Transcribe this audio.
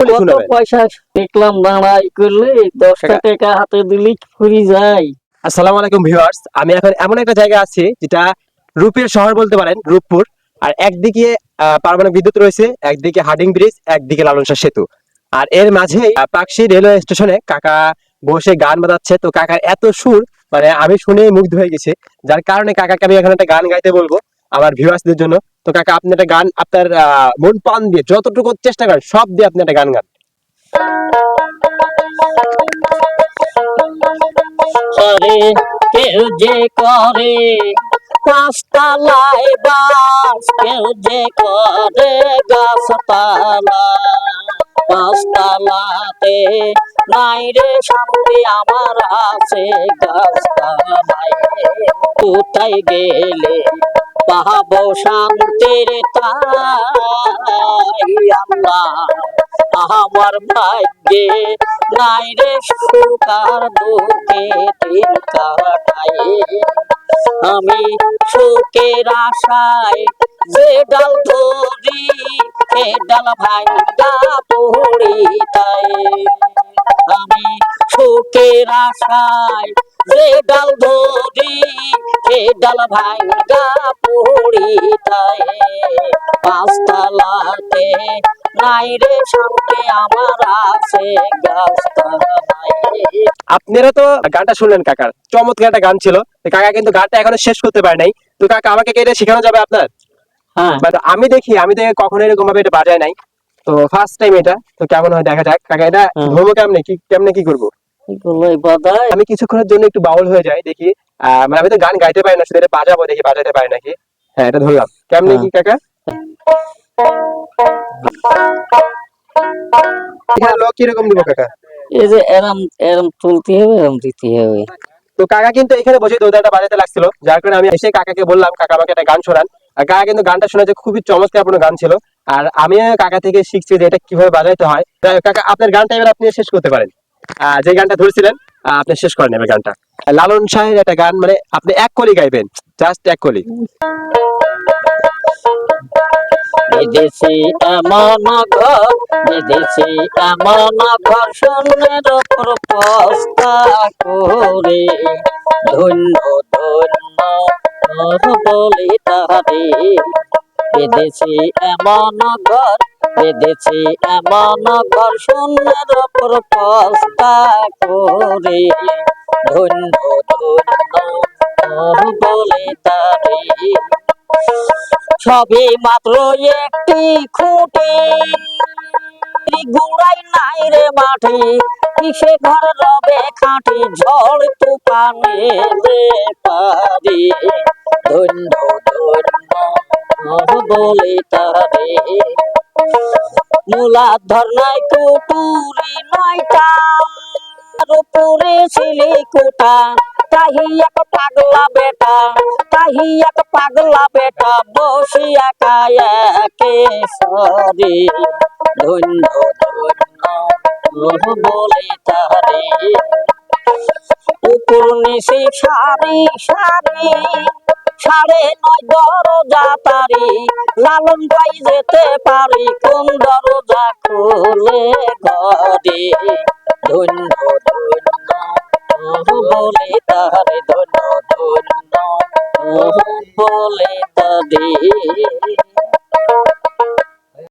বলে কত পয়সা দেখলাম দাঁড়াই করলে দশটা কাকা। টাকা হাতে দিলেই ফুরি যায়। আসসালামু আলাইকুম ভিউয়ার্স আমি এখন এমন একটা জায়গায় আছি যেটা রূপের শহর বলতে পারেন রূপপুর। আর একদিকে পারমাণবিক বিদ্যুৎ রয়েছে একদিকে হার্ডিং ব্রিজ একদিকে লালন সেতু। আর এর মাঝে পাকশি রেলওয়ে স্টেশনে কাকা বসে গান বাজাচ্ছে। তো কাকার এত সুর মানে আমি শুনে মুগ্ধ হয়ে গেছি। যার কারণে কাকাকে আমি এখন একটা গান গাইতে বলব আমার ভিউয়ার্সদের জন্য। তো কাকা, আপনি একটা গান, আপনার মন প্রাণ দিয়ে যতটুকু চেষ্টা করেন, সব দিয়ে আপনি একটা গান গান। করে কেউ যে করে বাস, কেউ যে করে নাই রে শান্তি আমার আছে গাছতলায় কোথায় গেলে পাহাবো শান্তির আল্লাহ আমার। ভাগ্যে নাই রে সুকার দুঃখে দিন কাটাই। আমি সুখের আশায় যে ডাল ধরি সে ডাল ভাঙ্গা পড়ি তাই। আমি সুখের আশায় যে ডাল ধরি ডাল ভাঙ্গা পড়ি পাঁচতলাতে নাই রে শান্তি আমার আছে আপনারা তো গানটা শুনলেন কাকার চমৎকার একটা গান ছিল। কাকা কিন্তু গানটা এখনও শেষ করতে পারে নাই। তো কাকা আমাকে কি এটা শেখানো যাবে আপনার? হ্যাঁ। বাট আমি দেখি আমি দেখে কখনো এরকম ভাবে এটা বাজায় নাই। তো ফার্স্ট টাইম এটা। তো কেমন হয় দেখা যাক। কাকা এটা হুম। ধরবো কেমনে? কি কেমনে কি করব? আমি কিছুক্ষণের জন্য একটু বাউল হয়ে যাই দেখি আহ, মানে আমি তো গান গাইতে পারি না শুধু এটা বাজাবো দেখি বাজাতে পারি নাকি? হ্যাঁ এটা ধরলাম। কেমন কি কাকা? লোক কীরকম দিব কাকা? এই যে এরম এরম তুলতে হবে এরম দিতে হবে। তো কাকা কিন্তু এখানে বসে দোদাটা বাজাতে লাগছিল যার কারণে আমি এসে কাকাকে বললাম কাকা আমাকে একটা গান শোনান। আর কাকা কিন্তু গানটা শুনেছে খুবই চমৎকারপূর্ণ গান ছিল। আর আমি কাকা থেকে শিখছি যে এটা কীভাবে বাজাইতে হয়। কাকা আপনার গানটা এবার আপনি শেষ করতে পারেন। যে গানটা ধরছিলেন আপনি শেষ করেন এবার গানটা। লালন শাহের একটা গান মানে আপনি এক কলি গাইবেন জাস্ট এক কলি। বিদেশি এমন ঘর বিদেশি এমন ঘর শূন্যের ওপর পস্তা করে ধন্য ধন্য বলি তাহারে বিদেশি এমন ঘর বিদেশি এমন ঘর শূন্যের ওপর পস্তা করে। ধন্য ধন্য বলি সবে মাত্র একটি খুঁটি। গুড়াই নাই রে মাঠে, কিসে ঘর রবে খাঁটি ঝড় তুফানে রে পারি। ধন্য ধন্য বলে তারে। মূলাধর নাই কুটুরি নাই তার উপরে ছিলি কোটা। তাহি এক পাগলা বেটা, তাহি এক পাগলা বেটা, বসিয়া কায়াকে সরে ধন্য ধন্য বলে তারে উপর নিশি সারি সারি, সাড়ে নয় দরজা তারি। লালন পাই যেতে পারি কোন দরজা খুলে ঘরে ধন্য ধন্য বলে তার ধন্য ধন্য বলে তারে